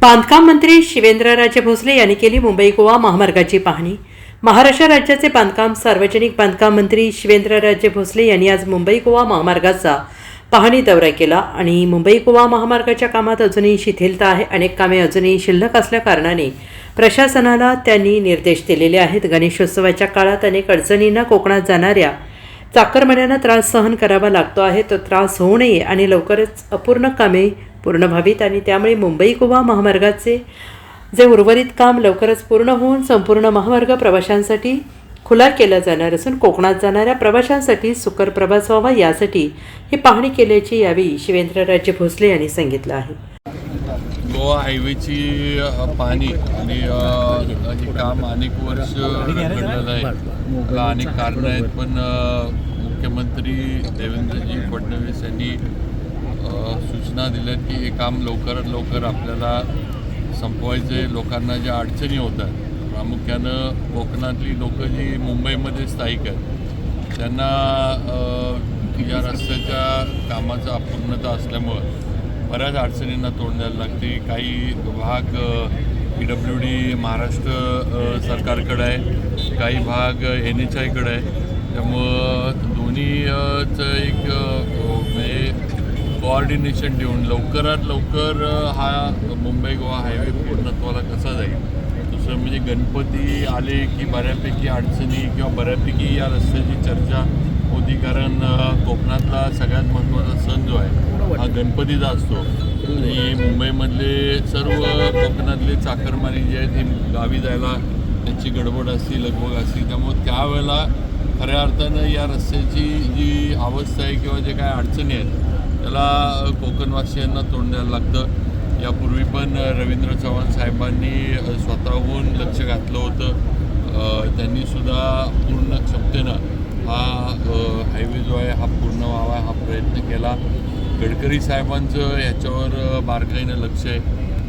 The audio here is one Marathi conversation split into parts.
बांधकाम मंत्री शिवेंद्रराजे भोसले यांनी केली मुंबई गोवा महामार्गाची पाहणी. महाराष्ट्र राज्याचे बांधकाम सार्वजनिक बांधकाम मंत्री शिवेंद्रराजे भोसले यांनी आज मुंबई गोवा महामार्गाचा पाहणी दौरा केला आणि मुंबई गोवा महामार्गाच्या कामात अजूनही शिथिलता आहे. अनेक कामे अजूनही शिल्लक असल्याकारणाने प्रशासनाला त्यांनी निर्देश दिलेले आहेत. गणेशोत्सवाच्या काळात अनेक अडचणींना कोकणात जाणाऱ्या चाकरमान्यांना त्रास सहन करावा लागतो आहे. तो त्रास होऊ नये आणि लवकरच अपूर्ण कामे पूर्ण व्हावीत आणि त्यामुळे मुंबई गोवा महामार्गाचे जे उर्वरित काम लवकरच पूर्ण होऊन संपूर्ण महामार्ग प्रवाशांसाठी खुला केला जाणार असून कोकणात जाणाऱ्या प्रवाशांसाठी सुकर प्रवास व्हावा यासाठी ही पाहणी केल्याची यावेळी शिवेंद्रराजे भोसले यांनी सांगितलं आहे. गोवा हायवेची पाणी आणि हे काम अनेक वर्ष घडलेलं आहे. अनेक कारणं आहेत पण मुख्यमंत्री देवेंद्रजी फडणवीस यांनी सूचना दिल्यात की हे काम लवकरात लवकर आपल्याला संपवायचे. लोकांना ज्या अडचणी होतात प्रामुख्यानं कोकणातली लोक जी मुंबईमध्ये स्थायिक आहेत त्यांना या रस्त्याच्या कामाचा अपूर्णता असल्यामुळं बऱ्याच अडचणींना तोंड द्यायला लागते. काही भाग पी डब्ल्यू डी महाराष्ट्र सरकारकडं आहे काही भाग एन एच आयकडं आहे. त्यामुळं दोन्हीचं एक कोऑर्डिनेशन देऊन लवकरात लवकर हा मुंबई गोवा हायवे पूर्णत्वाला कसा जाईल? दुसरं म्हणजे गणपती आले की बऱ्यापैकी अडचणी किंवा बऱ्यापैकी या रस्त्याची चर्चा होती कारण कोकणातला सगळ्यात महत्त्वाचा सण जो आहे हा गणपतीचा असतो. आणि मुंबईमधले सर्व कोकणातले चाकरमानी जे आहेत हे गावी जायला त्यांची गडबड असती लगबग असती. त्यामुळे त्यावेळेला खऱ्या अर्थानं या रस्त्याची जी अवस्था आहे किंवा जे काय अडचणी आहेत त्याला कोकणवासियांना तोंड द्यायला लागतं. यापूर्वी पण रवींद्र चव्हाण साहेबांनी स्वतःहून लक्ष घातलं होतं. त्यांनीसुद्धा पूर्ण क्षमतेनं हा हायवे जो आहे हा पूर्ण व्हावा हा प्रयत्न केला. गडकरी साहेबांचं ह्याच्यावर बारकाईनं लक्ष आहे.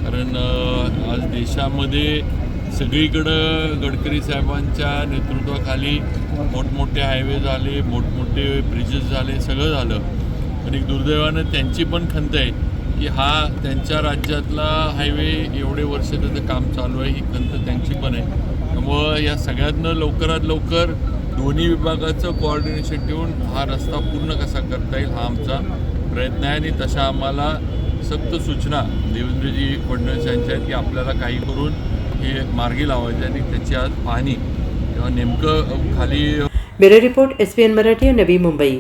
कारण आज देशामध्ये सगळीकडं गडकरी साहेबांच्या नेतृत्वाखाली मोठमोठे हायवे झाले मोठमोठे ब्रिजेस झाले सगळं झालं. आणि दुर्दैवानं त्यांची पण खंत आहे की हा त्यांच्या राज्यातला हायवे एवढे वर्ष त्याचं काम चालू आहे ही खंत त्यांची पण आहे. त्यामुळं या सगळ्यातनं लवकरात लवकर दोन्ही विभागाचं कोऑर्डिनेशन ठेवून हा रस्ता पूर्ण कसा करता येईल हा आमचा प्रयत्न आहे आणि तशा आम्हाला सक्त सूचना देवेंद्रजी फडणवीस यांच्या आहेत की आपल्याला काही करून हे मार्गी लावायचे आणि त्याची आज पाहणी. किंवा नेमकं खाली bureau report S P N Marathi Navi Mumbai.